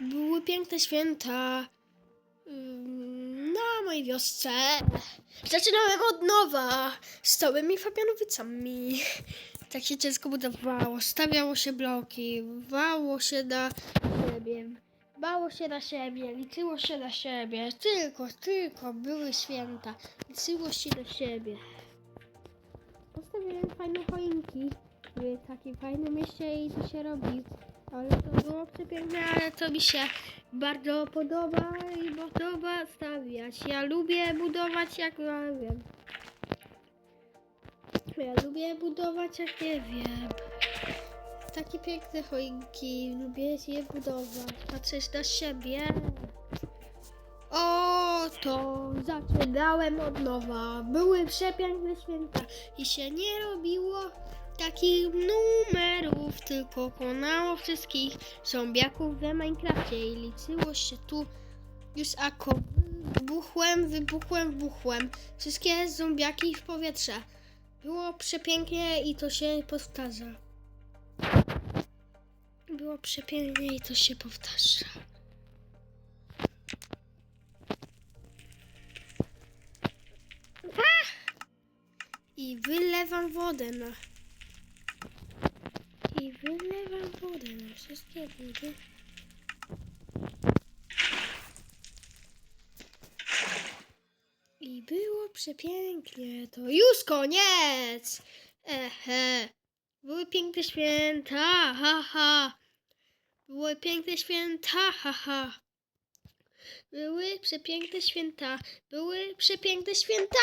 Były piękne święta na mojej wiosce. Zaczynałem od nowa z całymi Fabianowicami. Tak się ciężko budowało. Stawiało się bloki, wało się na siebie. Bało się na siebie, liczyło się na siebie. Tylko, tylko były święta. Liczyło się na siebie. Postawiłem fajne choinki w takim fajnym mieście i to się robi. Ale to było przepiękne, ale to mi się bardzo podoba i podoba stawiać. Ja lubię budować jak ja wiem. Ja lubię budować jak nie wiem. Takie piękne choinki, lubię je budować, patrzeć na siebie. O, to zaczynałem od nowa. Były przepiękne święta i się nie robiło takich numerów, tylko konało wszystkich zombiaków w Minecrafcie i liczyło się tu już ako wybuchłem, wybuchłem, wybuchłem. Wszystkie zombiaki w powietrze. Było przepięknie i to się powtarza. Było przepięknie i to się powtarza. I wylewam wodę na. I wylewam wodę na wszystkie wody. I było przepięknie. To już koniec! Ehe. Były piękne święta, ha ha. Były piękne święta, ha ha. Były przepiękne święta. Były przepiękne święta!